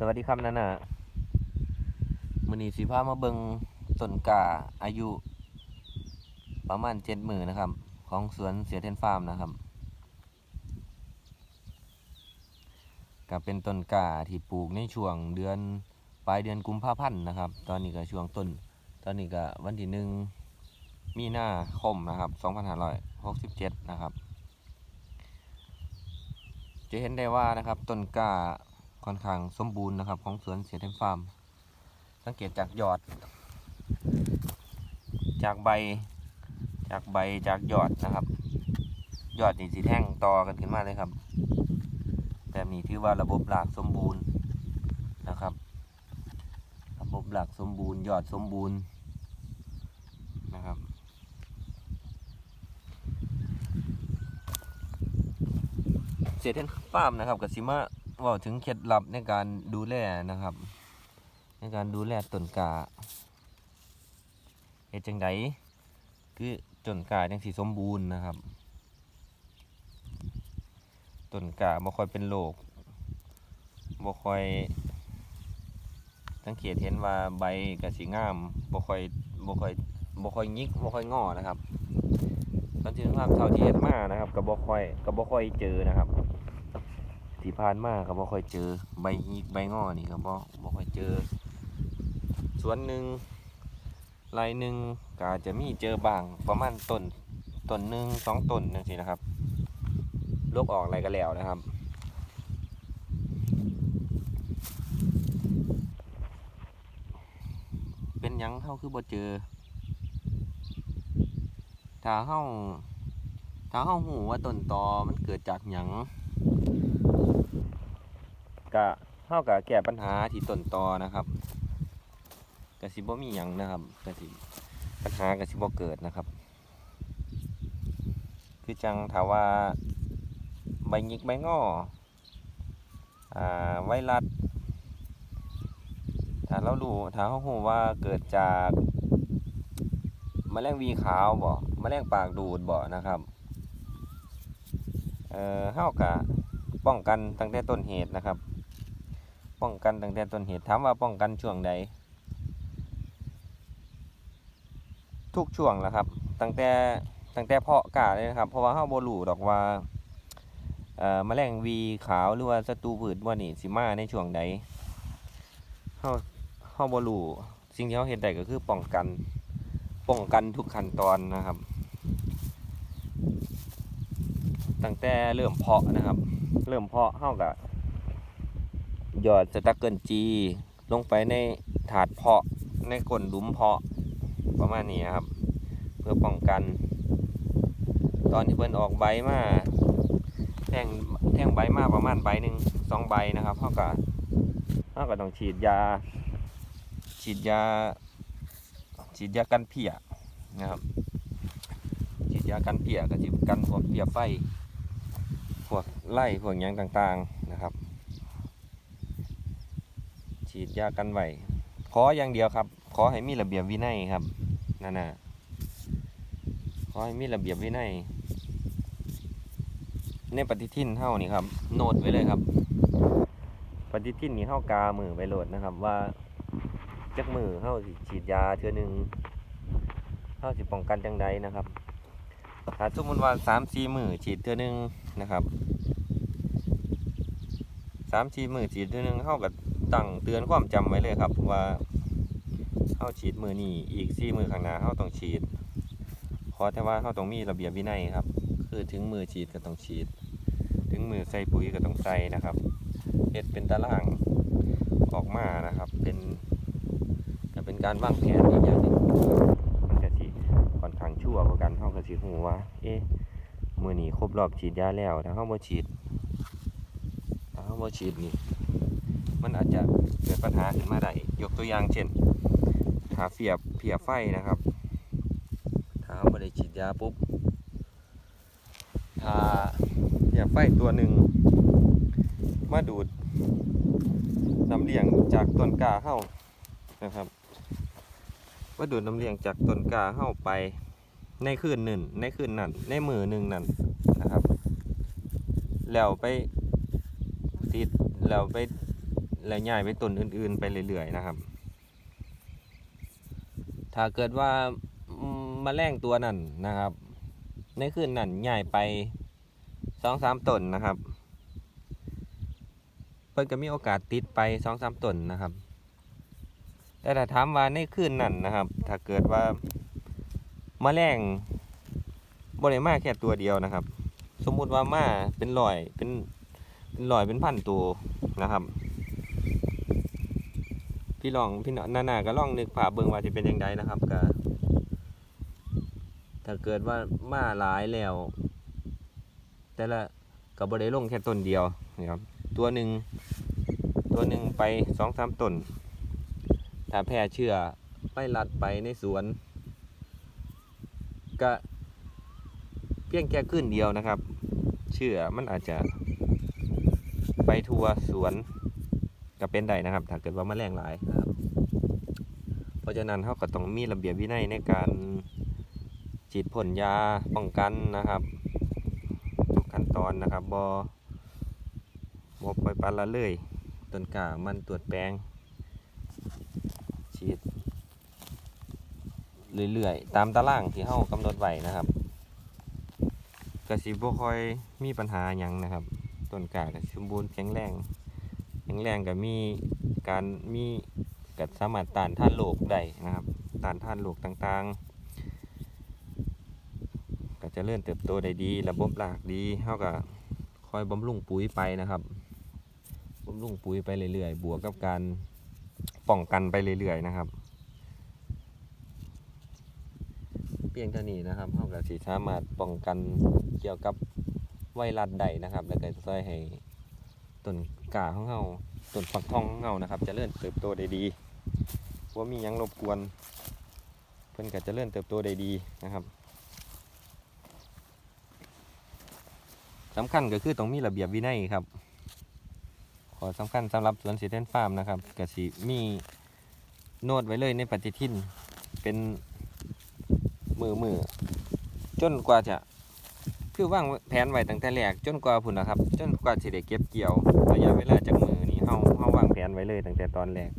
สวัสดีครับนันน่ะมือนีสีพามาเบิงต้นกาอายุ ประมาณเจ็ดหมื่นนะครับ ของสวนเสียเทนฟาร์มนะครับก็เป็นต้นกาที่ปลูกในช่วงเดือนปลายเดือนกุมภาพันธ์นะครับ ตอนนี้ก็ช่วงต้น ตอนนี้ก็วันที่หนึ่งมีนาคมนะครับ2567นะครับ จะเห็นได้ว่านะครับต้นกา ค่อนข้างสมบูรณ์นะครับ ของสวนเสียเทมฟาร์ม สังเกตจากยอด จากใบ จากใบจากยอดนะครับ ยอดนี่สีแท่งต่อกันขึ้นมาเลยครับ แบบนี้ถือว่าระบบหลากสมบูรณ์นะครับ ระบบหลากสมบูรณ์ยอดสมบูรณ์นะครับเสียเทนฟาร์มนะครับกับซิมา ว่าถึงเคล็ดลับในการดูแลนะครับ ในการดูแลต้นกาเฮ็ดจังไดคือต้นกาจังสีสมบูรณ์นะครับต้นกาบ่ค่อยเป็นโรคบ่ค่อยสังเกตเห็นว่าใบก็สีงามบ่ค่อยบ่ค่อยบ่ค่อยยิกบ่ค่อยงอนะครับตอนที่ภาพเท่าที่เห็นมานะครับก็บ่ค่อยก็บ่ค่อยเจอนะครับ ที่ผ่านมาก็บ่ค่อยเจอใบหยิกใบงอนี่ก็บ่บ่ค่อยเจอ ส่วนหนึ่งลายหนึ่งก็อาจจะมีเจอบางประมาณต้นต้นหนึ่งสองต้นจังซี่นะครับลกออกอะไรก็แล้วนะครับ เป็นยังเฮาคือบ่เจอ ถ้าเฮาถ้าเฮาหูว่าต้นตอมันเกิดจากหยัง กะเท่ากับแก้ปัญหาที่ต้นตอนะครับกระสิบ่มีหยังนะครับกระสิปัญหากระสิบ่เกิดนะครับ คือจังถาว่าใบหยิกใบงออ่าไวรัสถ้าเรารู้ถ้าเขารู้ว่าเกิดจากแมลงวีขาวบ่แมลงปากดูดบ่นะครับเอ่อเฮากะป้องกันตั้งแต่ต้นเหตุนะครับ ป้องกันตั้งแต่ต้นเหตุถามว่าป้องกันช่วงใด ทุกช่วงแหละครับ ตั้งแต่ตั้งแต่เพาะกาเลยนะครับ เพราะว่าเฮาบ่รู้ดอกว่าเอ่อแมลงวีขาวหรือว่าศัตรูพืชว่านี่สิมาในช่วงใดเฮาเฮาบ่รู้สิ่งที่เฮาเฮ็ดได้ก็คือป้องกันป้องกันทุกขั้นตอนนะครับ ตั้งแต่เริ่มเพาะนะครับ เริ่มเพาะเฮาก็ หยอดสตักเกิลจีลงไปในถาดเพาะในก้นหลุมเพาะประมาณนี้ครับ เพื่อป้องกัน ตอนที่เพิ่นออกใบมาแท่งแท่งใบมาประมาณใบหนึ่งสองใบนะครับเขาก็เขาก็ต้องฉีดยา ฉีดยา ฉีดยากันเพี้ยนะครับ ฉีดยากันเพี้ยก็จะกันพวกเพี้ยไฟพวกไล่พวกยังต่างๆนะครับ ฉีดยากันไว้ขออย่างเดียวครับ ขอให้มีระเบียบวินัยครับนั่นน่ะขอให้มีระเบียบวินัยในปฏิทินเท่านี่ครับ โนดไว้เลยครับ ปฏิทินนี่เท่ากามือไปโหลดนะครับ ว่าจักมือเท่าสิฉีดยาเทือหนึ่งเท่าสิป้องกันจังใดนะครับถ้าสมมติว่าสามสี่มือฉีดเทือหนึ่งนะครับ สามสี่มือฉีดเทื่อหนึ่งเท่ากับตั้งเตือนความจำไว้เลยครับ ว่าเข้าฉีดมือนี่อีกซี่มือข้างหน้าเข้าต้องฉีดขอแต่ว่าเข้าต้องมีระเบียบวินัยครับ คือถึงมือฉีดก็ต้องฉีด ถึงมือใส่ปุ๋ยก็ต้องใส่นะครับเฮ็ดเป็นตารางออกมานะครับ เป็นก็เป็นการวางแผนอีกอย่างหนึ่งมันก็สิค่อนข้างชั่วกว่ากันเฮาก็สิฮู้ว่า เอ๊ะมือนี้ครบรอบฉีดยาแล้วถ้าเฮาบ่ฉีดาเฮาบ่ฉีดนี่ มันอาจจะเกิดปัญหาขึ้นมาได้ ยกตัวอย่างเช่นถ้าเสียบเพียไฟนะครับ ถ้าเราไม่ได้ฉีดยาปุ๊บ ถ้าเพียไฟตัวหนึ่งมาดูดน้ำเลี้ยงจากต้นกาเข้านะครับมาดูดน้ำเลี้ยงจากต้นกาเข้าไปในคืนหนึ่งในคืนนั้นในมือหนึ่งนั่นนะครับ แล้วไป ติดแล้วไปและย้ายไปต้นอื่น ๆ ไปเรื่อยๆนะครับ ถ้าเกิดว่าอืมแมลงตัวนั้นนะครับ ในคืนนั้นย้ายไปสองสามต้นนะครับเพิ่นก็มีโอกาสติดไปสองสามต้นนะครับ แต่ถ้าถามว่าในคืนนั้นนะครับ ถ้าเกิดว่าแมลงบริมาแค่ตัวเดียวนะครับ สมมุติว่ามาเป็นรอยเป็น เป็นร้อยเป็นพันตัวนะครับ พี่ลองพี่นานาก็ลองนึกภาพเบิ่งว่าจะเป็นยังไงนะครับก็ถ้าเกิดว่ามาหลายแล้ว แต่ละก็บ่ได้ลงแค่ต้นเดียวนะครับตัวหนึ่งตัวหนึ่งไปสองสามต้นถ้าแพร่เชื้อไปลัดไปในสวนก็เพียงแค่ขึ้นเดียวนะครับ เชื้อมันอาจจะ ไปทั่วสวนก็เป็นได้นะครับ ถ้าเกิดว่าแมลงหลายนะครับ เพราะฉะนั้นเขาก็ต้องมีระเบียบวินัยในการฉีดพ่นยาป้องกันนะครับ ทุกขั้นตอนนะครับบอบอปล่อยปละละเลยต้นกามันตรวจแปลง ฉีดเรื่อยๆตามตารางที่เฮากำหนดไว้นะครับกระสิบ่ค่อยมีปัญหาหยังนะครับ ต้นกาก็สมบูรณ์แข็งแรงแข็งแรงก็มีการมีก็สามารถต้านท่านโรคได้นะครับต้านท่านโรคต่างๆ ก็จะเลื่อนเติบโตได้ดี ระบบรากดีเฮาก็คอยบำรุงปุ๋ยไปนะครับบำรุงปุ๋ยไปเรื่อยๆ บวกกับการป้องกันไปเรื่อยๆนะครับ เพียงเท่านี้นะครับเท่ากับสีสามารถป้องกันเกี่ยวกับ ไวรัสใดนะครับ แล้วก็ช่วยให้ต้นกาของเราต้นฟักทองของเรานะครับเจะเริ่มเติบโตได้ดีว่ามียังรบกวน เพิ่นก็จะเริ่มเติบโตได้ดีนะครับสำคัญก็คือต้องมีระเบียบวินัยครับ ขอสำคัญสำหรับสวนสีเทนฟาร์มนะครับกสิมีโน้ตไว้เลยในปฏิทินเป็นมือมือจนกว่าจะ คือวางแผนไว้ตั้งแต่แรกจนกว่าพุ่นนะครับ จนกว่าสิได้เก็บเกี่ยวระยะเวลาจากมือนี้เฮาเฮาวางแผนไว้เลยตั้งแต่ตอนแรก